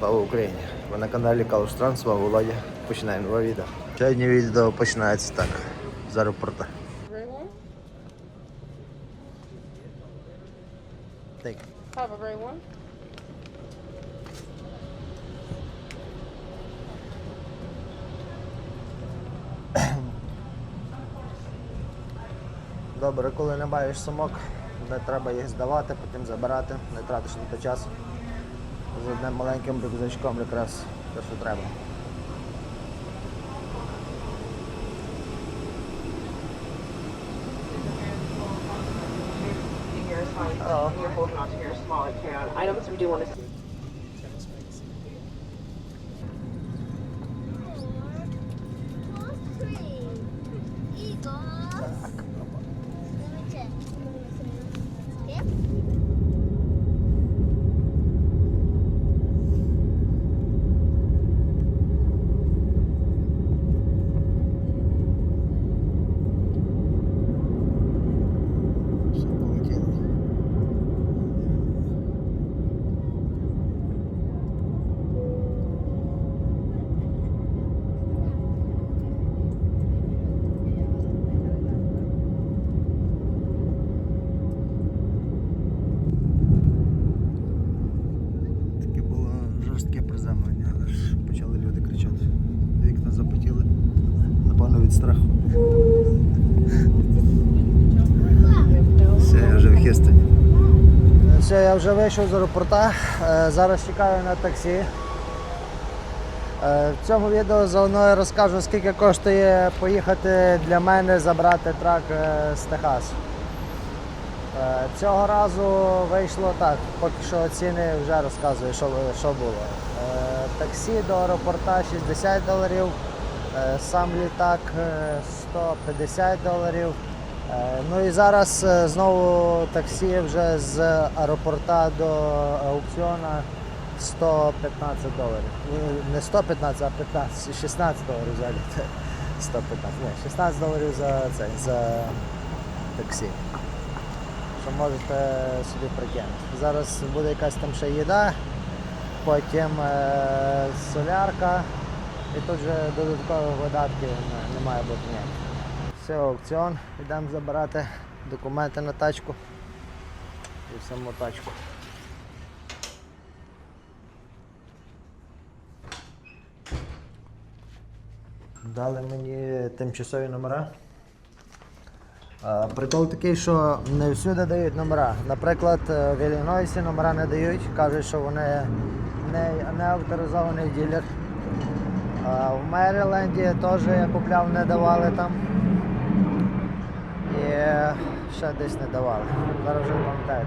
Слава Україні! Ви на каналі Калуштран, слава Володя. Починаємо нове відео. Сьогодні відео починається так, з аеропорту. Gray. Have a gray one? Добре, коли не маєш сумок, не треба їх здавати, потім забирати, не тратиш на то час. З одним маленьким рюкзачком якраз те, що треба. Oh. Я вже вийшов з аеропорта. Е, Зараз чекаю на таксі. Е, В цьому відео заодно я розкажу, скільки коштує поїхати для мене забрати трак е, з Техасу. Цього разу вийшло так, поки що ціни вже розказую, що, що було. Таксі до аеропорта 60 доларів, сам літак е, 150 доларів. Е, Ну і зараз е, знову таксі вже з аеропорта до аукціона 115 доларів. Не 115, а 15, 16 доларів взагалі. 115, ні, 16 доларів за цей, за таксі що можете собі прикинути. Зараз буде якась там ще їда, потім е, солярка і тут вже додаткових видатків не, не має бути ніяких. Все, аукціон, йдемо забирати документи на тачку і саму тачку. Дали мені тимчасові номера. Прикол такий, що не всюди дають номера. Наприклад, е, в Іллінойсі номера не дають, кажуть, що вони не, не авторизований ділер. В Меріленді теж я купляв, не давали там. І ще десь не давали. Зараз вже не пам'ятаю.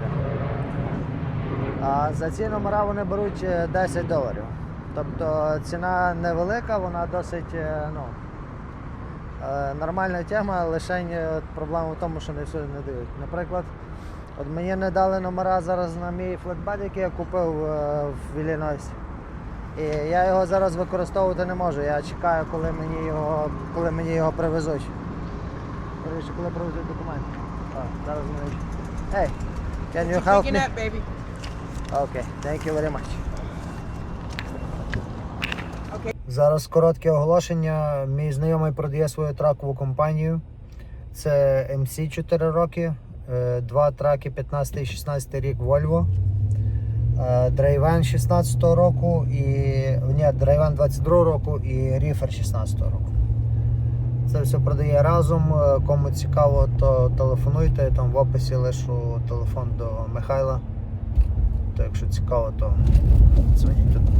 А за ці номера вони беруть е, 10 доларів. Тобто ціна невелика, вона досить е, ну, Е, Нормальна тема, лише е, проблема в тому, що не всюди не дають. Наприклад, от мені не дали номера зараз на мій флетбед, який я купив е, в Іллінойсі. І я його зараз використовувати не можу. Я чекаю, коли мені його, коли мені його привезуть. Коротше, коли привезуть документи. А, зараз мені. Hey, can you help me? up, baby. Окей, thank you very much. Зараз коротке оголошення. Мій знайомий продає свою тракову компанію. Це MC 4 роки, е, два траки 15-16 рік Volvo. е, Драйвен 16 року і ні, Драйвен 22 року і Reefer 16 року. Це все продає разом. Е, Кому цікаво, то телефонуйте. Там в описі лишу телефон до Михайла. То якщо цікаво, то дзвоніть туди.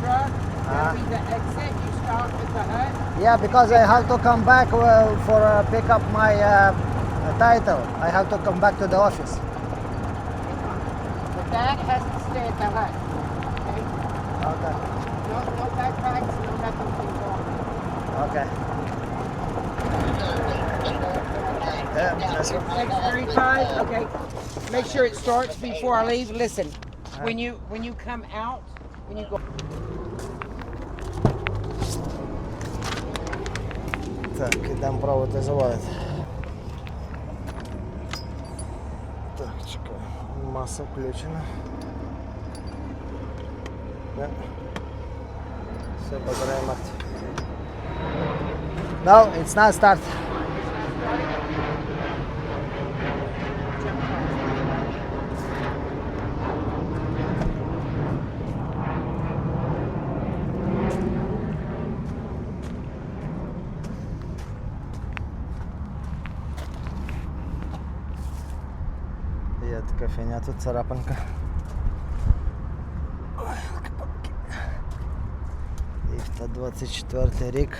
Truck, Ah. the exit. You stop at the hut. Yeah, because I have to come back well, for uh, pick up my uh, title. I have to come back to the office. The bag has to stay at the hut. Okay? Okay. No, no backpacks, no nothing can go on. Okay. Yeah, that's it. Six thirty-five, okay. Make sure it starts before I leave. Listen, when you, when you come out, When you go. Так, ідемо пробувати заводити. Так, чекай. Маса включена. Да. Все, мертва. No, it's not start. фигня, а тут царапанка. Ліфта 24 рік.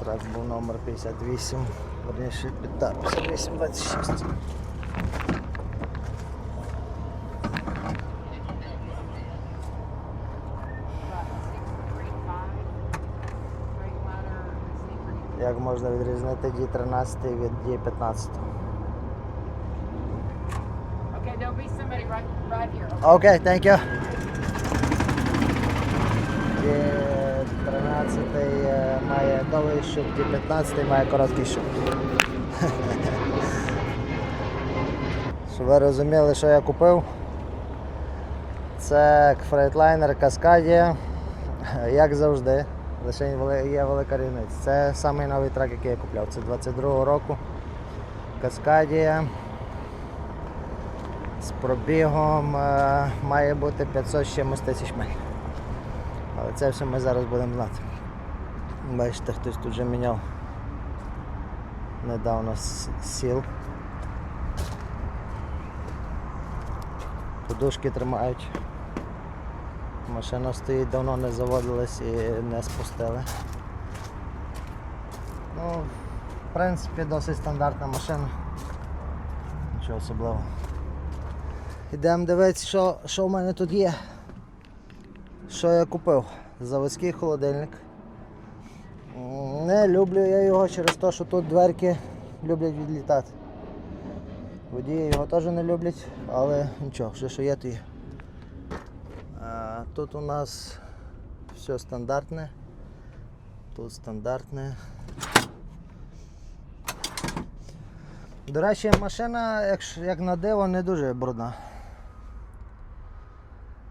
Трак був номер 58, верніше 58, 26. Як можна відрізнити Ді 13 від Ді 15? Окей, thank you. D13 е, має довгий шип, D15 має короткий шип. Щоб ви розуміли, що я купив. Це Freightliner Cascadia, як завжди. Лише є велика різниця. Це самий новий трак, який я купляв. Це 22-го року. З пробігом е, має бути 500 з чимось тисяч миль. Але це все ми зараз будемо знати. Бачите, хтось тут вже міняв недавно сіл. Подушки тримають. Машина стоїть, давно не заводилась і не спустили. Ну, в принципі, досить стандартна машина. Нічого особливого. Ідемо дивитися, що, що в мене тут є. Що я купив? Заводський холодильник. Не люблю я його через те, що тут дверки люблять відлітати. Водії його теж не люблять, але нічого, вже що є, то є. А, тут у нас все стандартне. Тут стандартне. До речі, машина, якщо- як на диво, не дуже брудна.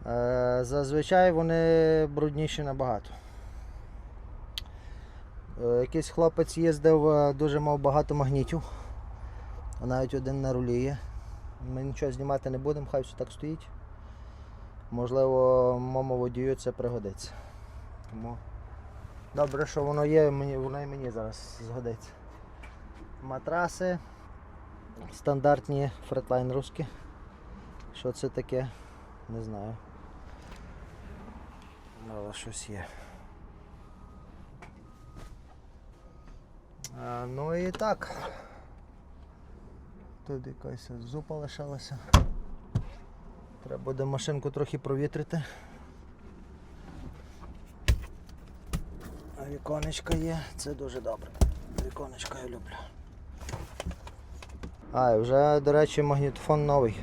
Е, Зазвичай вони брудніші набагато. Е, Якийсь хлопець їздив, е, дуже мав багато магнітів. Навіть один на рулі є. Ми нічого знімати не будемо, хай все так стоїть. Можливо, моєму водію це пригодиться. Тому добре, що воно є, воно і мені зараз згодиться. Матраси стандартні фретлайнерські. Що це таке? Не знаю. Але щось є. А, ну і так. Тут якась зупа лишалася. Треба буде машинку трохи провітрити. А віконечка є, це дуже добре. Віконечка я люблю. А, і вже, до речі, магнітофон новий.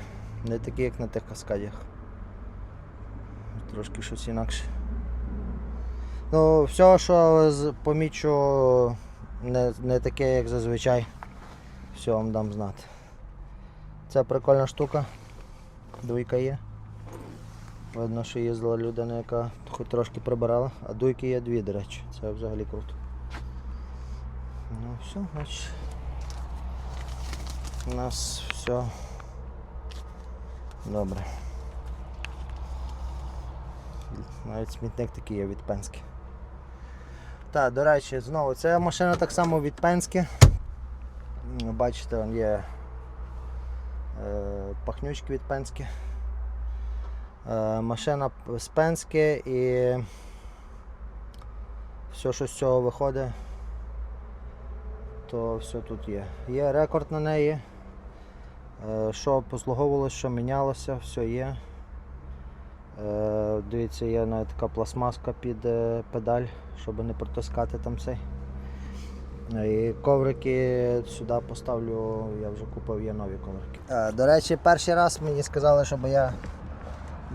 Не такий, як на тих каскадях. Трошки щось інакше. Ну, все, що помічу, не, не таке, як зазвичай. Все вам дам знати. Це прикольна штука. Дуйка є. Видно, що їздила людина, яка хоч трошки прибирала, а дуйки є дві, до речі. Це взагалі круто. Ну все, значить. У нас все добре. Навіть смітник такий є від Пенськи. Так, до речі, знову, ця машина так само від Пенськи. Бачите, вон є е, пахнючки від Пенськи. Е, машина з Пенськи і все, що з цього виходить, то все тут є. Є рекорд на неї. Е, Що послуговувалося, що мінялося, все є. Е, Дивіться, є навіть така пластмаска під е, педаль, щоб не протискати там цей. Е, І коврики сюди поставлю, я вже купив, є нові коврики. До речі, перший раз мені сказали, щоб я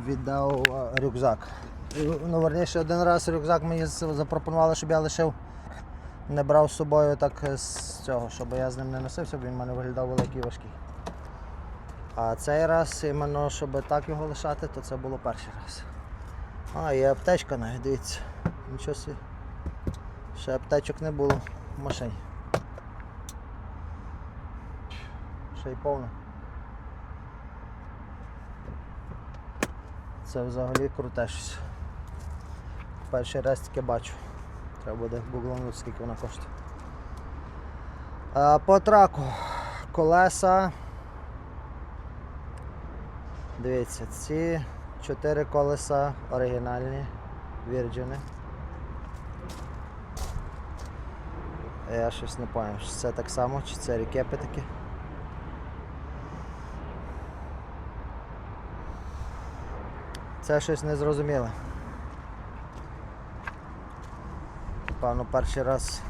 віддав рюкзак. Ну, верніше, один раз рюкзак мені запропонували, щоб я лишив, не брав з собою так з цього, щоб я з ним не носився, бо він в мене виглядав великий важкий. А цей раз, іменно, щоб так його лишати, то це було перший раз. А, є аптечка навіть, дивіться. Нічого собі. Ще аптечок не було в машині. Ще й повно. Це взагалі круте щось. Перший раз таке бачу. Треба буде гугланути, скільки вона коштує. По траку колеса. Дивіться, ці чотири колеса оригінальні, вірджини. Я щось не пам'ятаю, чи це так само, чи це рікепи такі. Це щось незрозуміле. Певно, перший раз.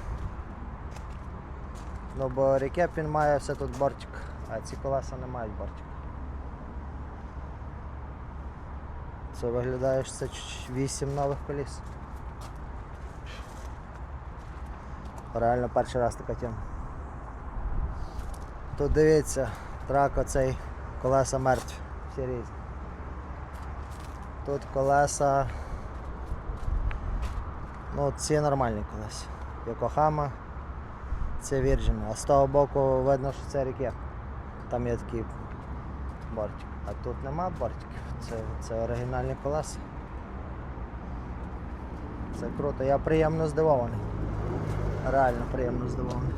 Ну, бо рікеп він має все тут бортик, а ці колеса не мають бортик. Це виглядає, що це 8 нових коліс. Реально перший раз така тема. Тут дивіться, трак оцей, колеса мертві, всі різні. Тут колеса. Ну, ці нормальні колеса. Йокохама, це Virgin. А з того боку видно, що це ріке. Там є такий бортик. А тут нема бортиків. Це, це оригінальні колеса. Це круто. Я приємно здивований. Реально приємно здивований.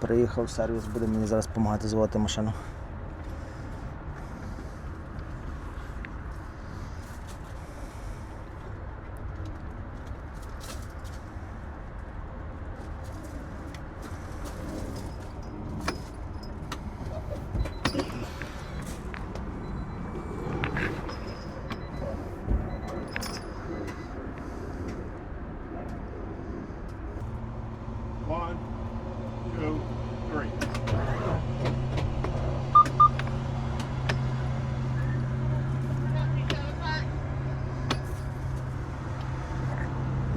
Приїхав сервіс, буде мені зараз допомагати зводити машину. One, two, three.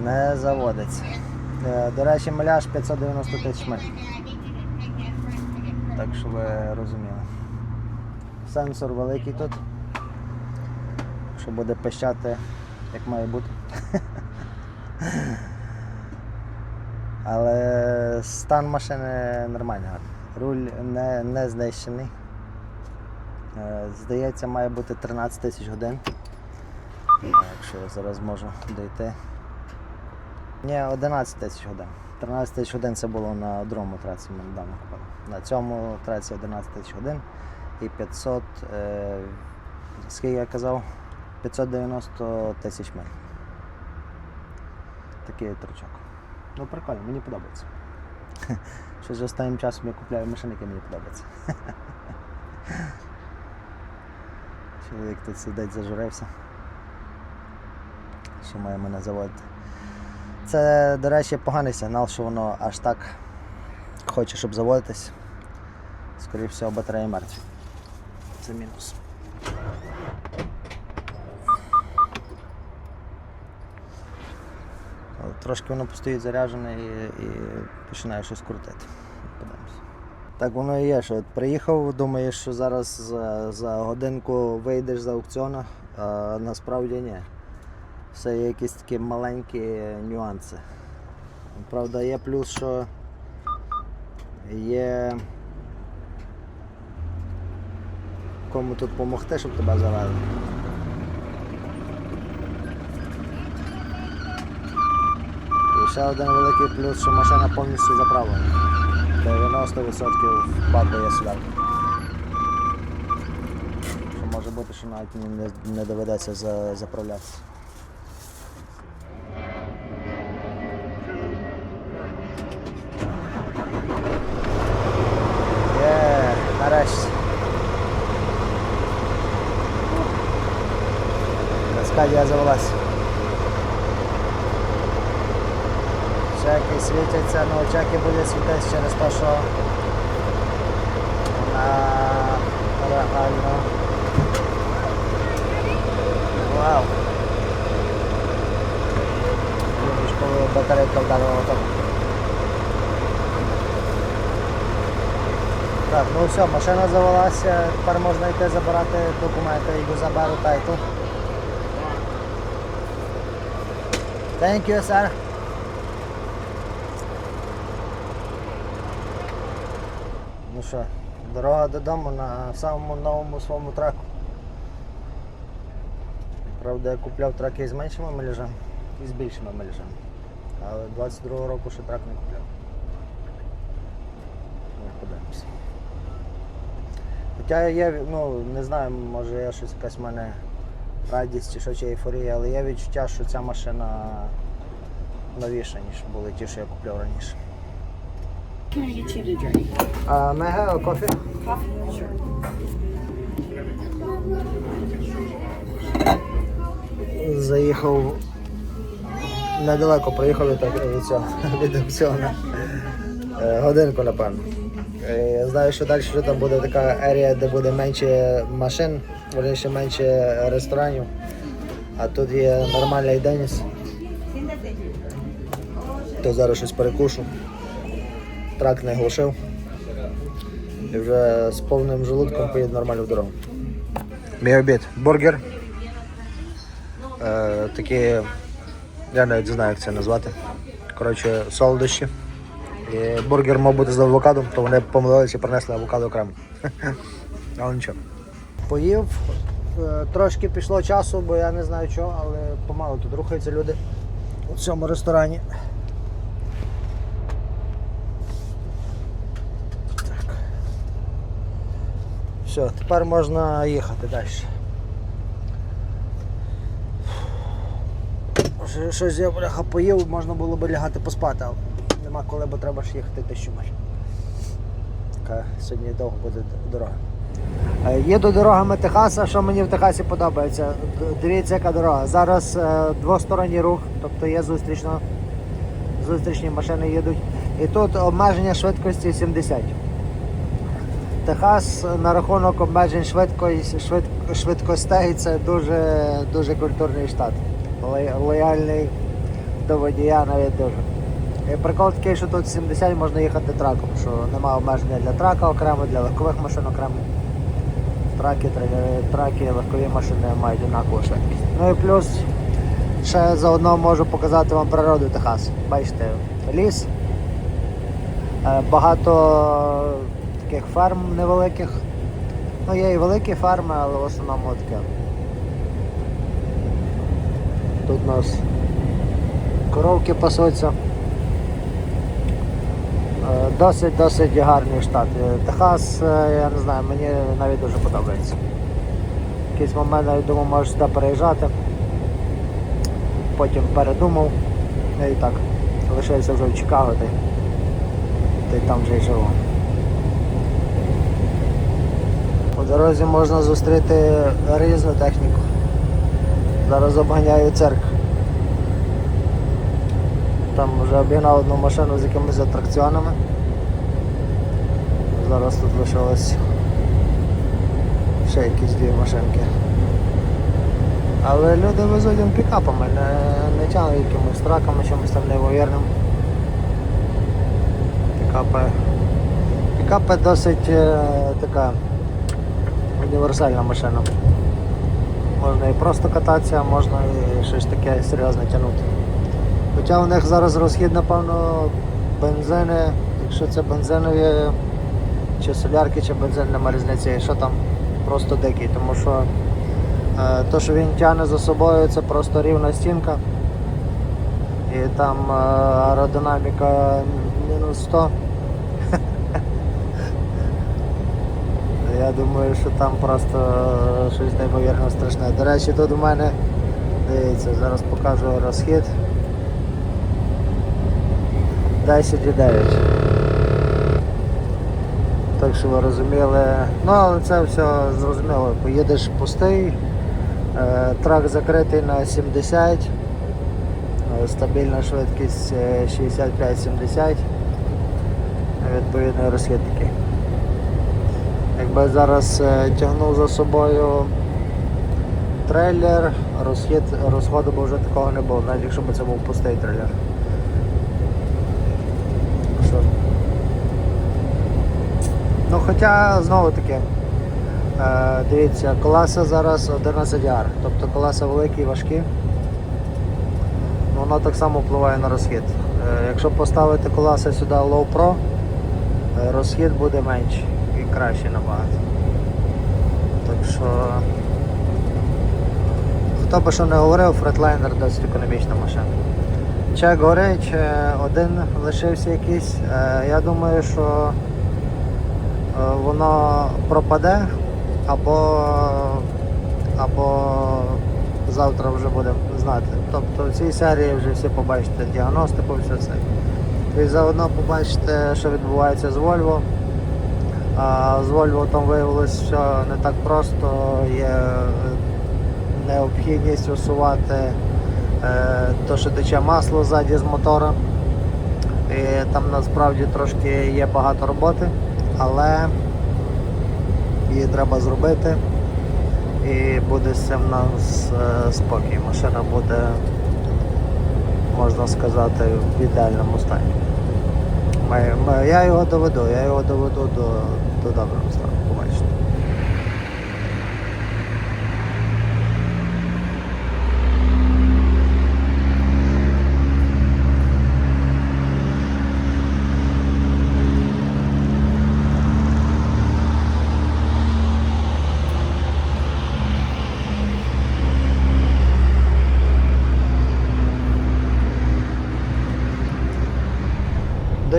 Не заводиться. Е, До речі, 590 тисяч миль. Так що ви розуміли. Сенсор великий тут. Що буде пищати, як має бути. Але стан машини нормальний. Руль не, не знищений. Е, Здається, має бути 13 тисяч годин. Е, Якщо я зараз можу дойти. Ні, 11 тисяч годин. 13 тисяч годин це було на другому треці ми недавно купили. На цьому треці 11 тисяч годин і 500, е, скільки я казав, 590 тисяч миль. Такий трючок. Ну прикольно, мені подобається. Щось останнім часом я купляю машини, які мені подобаються. Чоловік тут сидить, зажурився. Що має мене заводити. Це, до речі, поганий сигнал, що воно аж так хоче, щоб заводитись. Скоріше всього, батареї мертві. Це мінус. Трошки воно постоїть заряджене і, і починає щось крутити. Подивимось. Так воно і є, що от приїхав, думаєш, що зараз за, за годинку вийдеш з аукціону, а насправді ні. Все є якісь такі маленькі нюанси. Правда, є плюс, що є кому тут допомогти, щоб тебе завели. І ще один великий плюс, що машина повністю заправлена. 90% баку є. Що може бути, що навіть не, не доведеться за, заправлятися. Є, нарешті. Каскадія завелась. Чеки світяться, ну чеки будуть світитися через те, що на ре- Правильно. Вау. Вишкової батарейка вдарила отак. Так, ну все, машина завелася, тепер можна йти забирати документи, йду заберу тайтл. Thank you, sir. Ну що, дорога додому на самому новому своєму траку. Правда, я купляв траки з меншими мележами і з більшими мележами. Але 22-го року ще трак не купляв. Ну, подивимося. Хоча є, ну не знаю, може я щось якась в мене радість чи що чи ейфорія, але є відчуття, що ця машина новіша, ніж були ті, що я купляв раніше. Can I. Заїхав недалеко, проїхав від, від від аукціону. Е, Годинку, напевно. Е, Я знаю, що далі вже там буде така ерія, де буде менше машин, верніше менше ресторанів. А тут є нормальний Деніс. То зараз щось перекушу. Трак не глушив. І вже з повним желудком поїду нормально в дорогу. Мій обід. Бургер. Е, такі, я навіть не знаю, як це назвати. Коротше, солодощі. Бургер мав бути з авокадом, то вони помилилися і принесли авокадо окремо. Але нічого. Поїв, е, трошки пішло часу, бо я не знаю чого, але помалу тут рухаються люди у цьому ресторані. Так. Все, тепер можна їхати далі. Щось я бляха поїв, можна було б лягати поспати, але нема коли, бо треба ж їхати тисячу миль. Така сьогодні довго буде дорога. Е, Їду дорогами Техаса, що мені в Техасі подобається. Дивіться, яка дорога. Зараз е, двосторонній рух, тобто є зустрічно, зустрічні машини їдуть. І тут обмеження швидкості 70. Техас на рахунок обмежень швидкості, швид, швидкостей це дуже, дуже культурний штат. Лоя- Лояльний до водія навіть дуже. І прикол такий, що тут 70 можна їхати траком, що немає обмеження для трака окремо, для легкових машин окремо. Траки, траки, легкові машини мають однакову швидкість. Ну і плюс ще заодно можу показати вам природу Техасу. Бачите, ліс, е, багато таких ферм невеликих. Ну, є і великі ферми, але в основному таке. Тут у нас коровки пасуться. Е, Досить досить гарний штат. Е, Техас, е, я не знаю, мені навіть дуже подобається. В якийсь момент навіть думав, може сюди переїжджати. Потім передумав. Ну і так, лишився вже в Чикаго, та й там вже й живу. По дорозі можна зустріти різну техніку. Зараз обганяю церкву. Там вже обігнав одну машину з якимись атракціонами. Зараз тут лишилось ще якісь дві машинки. Але люди везуть їм пікапами, не, не тягнуть якимись траками, чимось там неймовірним. Пікапи. Пікапи досить е, така універсальна машина. Можна і просто кататися, можна і щось таке серйозне тягнути. Хоча у них зараз розхід, напевно, бензини, якщо це бензинові чи солярки, чи бензин, нема різниці, що там просто дикий, тому що е, то, що він тягне за собою, це просто рівна стінка. І там е, аеродинаміка мінус 100. Я думаю, що там просто е, щось неймовірно страшне. До речі, тут у мене, дивіться, зараз покажу розхід. 10,9. Так що ви розуміли. Ну, але це все зрозуміло. Поїдеш пустий, е, трак закритий на 70, е, стабільна швидкість е, 65-70. Відповідно розхід такий. Якби зараз е, тягнув за собою трейлер, розхід, розходу б вже такого не було, навіть якщо б це був пустий трейлер. Що? Ну хоча знову таки, е, дивіться, колеса зараз 11 ар, тобто колеса великі і важкі. Воно так само впливає на розхід. Е, Якщо поставити колеса сюди Low Pro, е, розхід буде менший і кращий набагато. Так що, хто би що не говорив, Freightliner досить економічна машина. Чек горить, один лишився якийсь. Я думаю, що воно пропаде або, або завтра вже будемо знати. Тобто в цій серії вже всі побачите діагностику, все це. І заодно побачите, що відбувається з. А з Volvo там виявилось, що не так просто є е, необхідність усувати е, то, що тече масло ззаді з мотора. І там насправді трошки є багато роботи, але її треба зробити і буде все в нас е, спокій. Машина буде, можна сказати, в ідеальному стані. Ми, ми, я його доведу, я його доведу до, до доброго стану, побачите.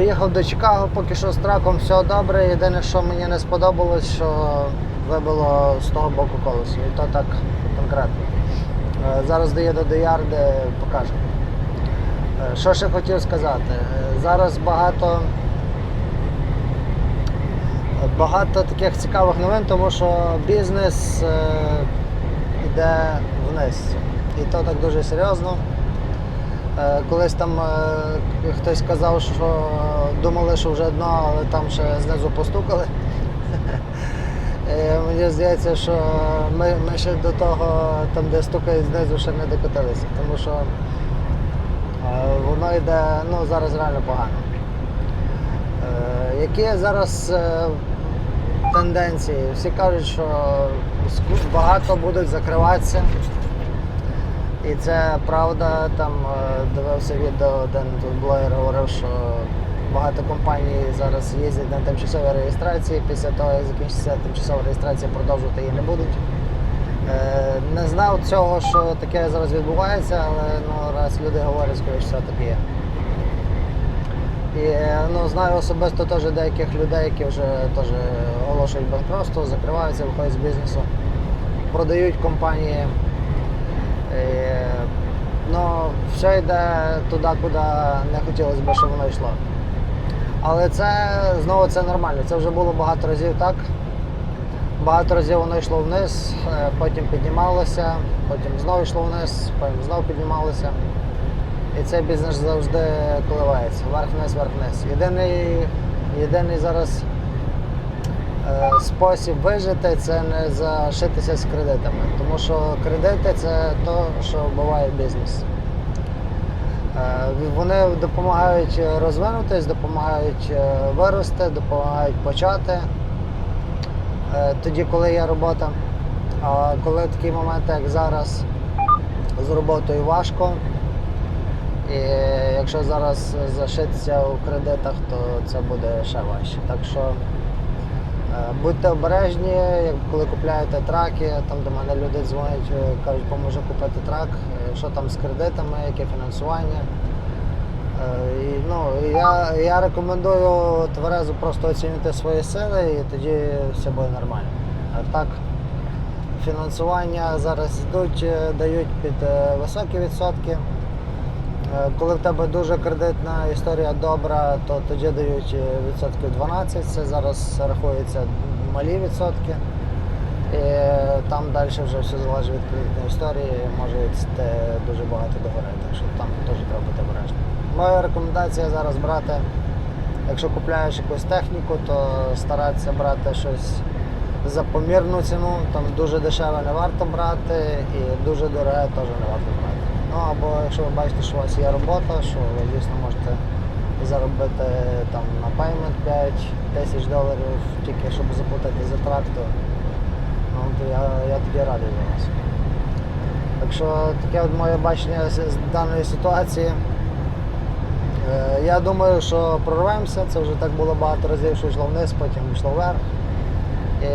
Доїхав до Чикаго, поки що з траком все добре. Єдине, що мені не сподобалось, що вибило з того боку колесо. І то так конкретно. Е, Зараз доїду до Ярди, покажу. Е, Що ще хотів сказати? Е, Зараз багато, багато таких цікавих новин, тому що бізнес йде вниз. І то так дуже серйозно. Е, Колись там е, хтось казав, що думали, що вже дно, але там ще знизу постукали. Е, Мені здається, що ми, ми ще до того, там, де стукають знизу, ще не докотилися, тому що е, воно йде ну, зараз реально погано. Е, Які зараз е, тенденції? Всі кажуть, що багато будуть закриватися. І це правда, там е, дивився відео, один тут блогер говорив, що багато компаній зараз їздять на тимчасовій реєстрації, після того, як закінчиться тимчасова реєстрація, продовжувати її не будуть. Е, Не знав цього, що таке зараз відбувається, але ну, раз люди говорять, скоріше все так і є. І е, ну, знаю особисто теж деяких людей, які вже теж оголошують банкротство, закриваються, виходять з бізнесу, продають компанії. Е, Ну, все йде туди, куди не хотілося б, щоб воно йшло. Але це знову це нормально. Це вже було багато разів так. Багато разів воно йшло вниз, е, потім піднімалося, потім знову йшло вниз, потім знову піднімалося. І цей бізнес завжди коливається. Вверх-вниз, вверх-вниз. Єдиний, єдиний зараз спосіб вижити це не зашитися з кредитами. Тому що кредити це то, що вбиває бізнес. Е, Вони допомагають розвинутись, допомагають е, вирости, допомагають почати. Е, Тоді, коли є робота. А коли такі моменти, як зараз, з роботою важко. І якщо зараз зашитися у кредитах, то це буде ще важче. Так що е, будьте обережні, коли купляєте траки, там до мене люди дзвонять, е, кажуть, поможу купити трак, е, що там з кредитами, яке фінансування. Е, І, ну, я, я рекомендую тверезо просто оцінити свої сили і тоді все буде нормально. А так, фінансування зараз йдуть, е, дають під е, високі відсотки. Е, Коли в тебе дуже кредитна історія добра, то тоді дають е, відсотків 12, це зараз рахується малі відсотки. І е, там далі вже все залежить від кредитної історії, може дуже багато догори, так що там теж треба бути обережним. Моя рекомендація зараз брати, якщо купляєш якусь техніку, то старатися брати щось за помірну ціну, там дуже дешеве не варто брати і дуже дороге теж не варто брати. Ну або якщо ви бачите, що у вас є робота, що ви звісно можете заробити там на пеймент 5 тисяч доларів, тільки щоб заплатити за трактор, ну то я, я тоді радий за вас. Так що таке от моє бачення з даної ситуації. Е, Я думаю, що прорвемося. Це вже так було багато разів, що йшло вниз, потім йшло вверх. І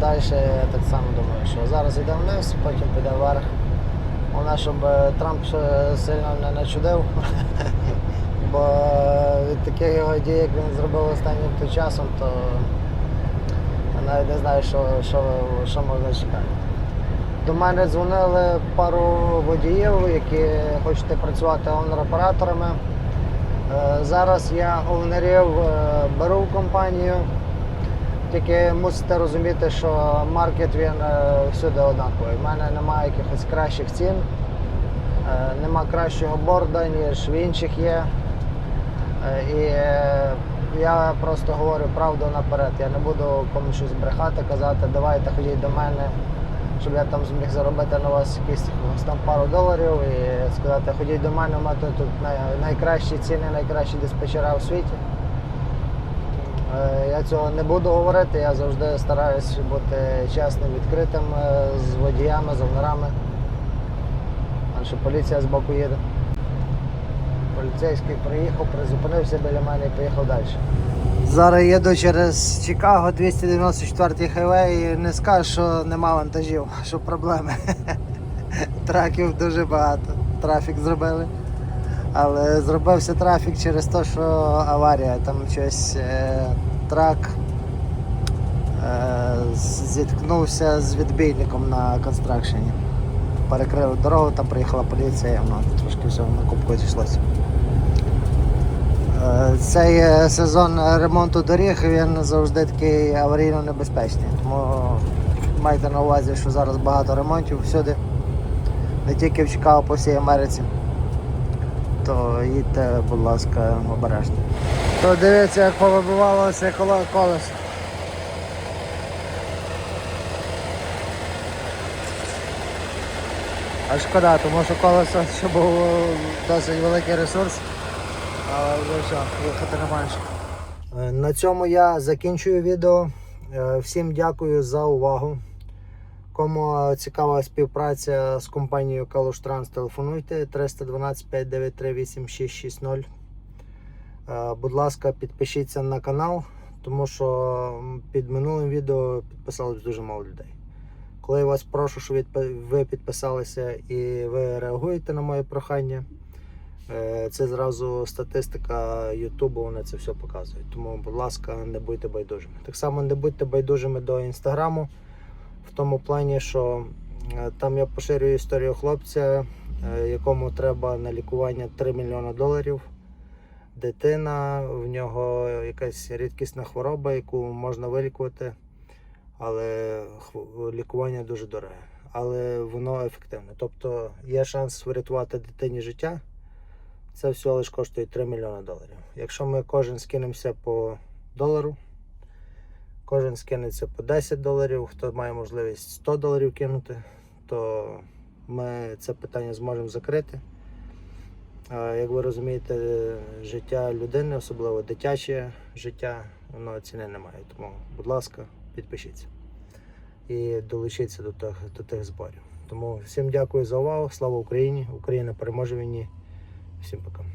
далі я так само думаю, що зараз йде вниз, потім піде вверх. Головне, щоб е, Трамп сильно не начудив. Бо від таких його дій, як він зробив останнім то часом, то навіть не знаю, що, що, що можна чекати. До мене дзвонили пару водіїв, які хочуть працювати онер-операторами. Е, Зараз я овнерів е, беру компанію. Тільки мусите розуміти, що маркет він е, всюди однаковий. У мене немає якихось кращих цін, е, нема кращого борда, ніж в інших є. Е, І я просто говорю правду наперед. Я не буду комусь щось брехати, казати, давайте ходіть до мене, щоб я там зміг заробити на вас якісь там пару доларів і сказати, ходіть до мене, у мене тут найкращі ціни, найкращі диспетчера у світі. Е, Я цього не буду говорити, я завжди стараюсь бути чесним, відкритим е, з водіями, з овнерами. А що поліція з боку їде. Поліцейський приїхав, призупинився біля мене і поїхав далі. Зараз їду через Чикаго 294 хайвей і не скажу, що нема вантажів, що проблеми. Траків дуже багато. Трафік зробили. Але зробився трафік через те, що аварія. Там щось е, трак е, зіткнувся з відбійником на констракшені. Перекрили дорогу, там приїхала поліція, і воно трошки все на кубку зійшлося. Е, Цей е, сезон ремонту доріг він завжди такий аварійно небезпечний. Тому майте на увазі, що зараз багато ремонтів всюди, не тільки в Чикаго, по всій Америці. То їдьте, будь ласка, обережно. То дивіться, як повибивалося коло колесо. А шкода, тому що колесо ще був досить великий ресурс. Але вже все, їхати не менше. На цьому я закінчую відео. Е, Всім дякую за увагу. Кому цікава співпраця з компанією Калуш Транс, телефонуйте 312 593 8660. Е, Будь ласка, підпишіться на канал, тому що під минулим відео підписалось дуже мало людей. Коли я вас прошу, щоб ви підписалися і ви реагуєте на моє прохання, е, це зразу статистика Ютубу, вони це все показують. Тому, будь ласка, не будьте байдужими. Так само не будьте байдужими до інстаграму, в тому плані, що е, там я поширюю історію хлопця, е, якому треба на лікування 3 мільйони доларів. Дитина, в нього якась рідкісна хвороба, яку можна вилікувати, але лікування дуже дороге. Але воно ефективне. Тобто є шанс врятувати дитині життя. Це все лише коштує 3 мільйони доларів. Якщо ми кожен скинемося по долару, кожен скинеться по 10 доларів, хто має можливість 100 доларів кинути, то ми це питання зможемо закрити. А, Як ви розумієте, життя людини, особливо дитяче життя, воно ціни немає. Тому, будь ласка, підпишіться і долучіться до тих, до тих зборів. Тому всім дякую за увагу. Слава Україні! Україна переможе війні. Всім пока.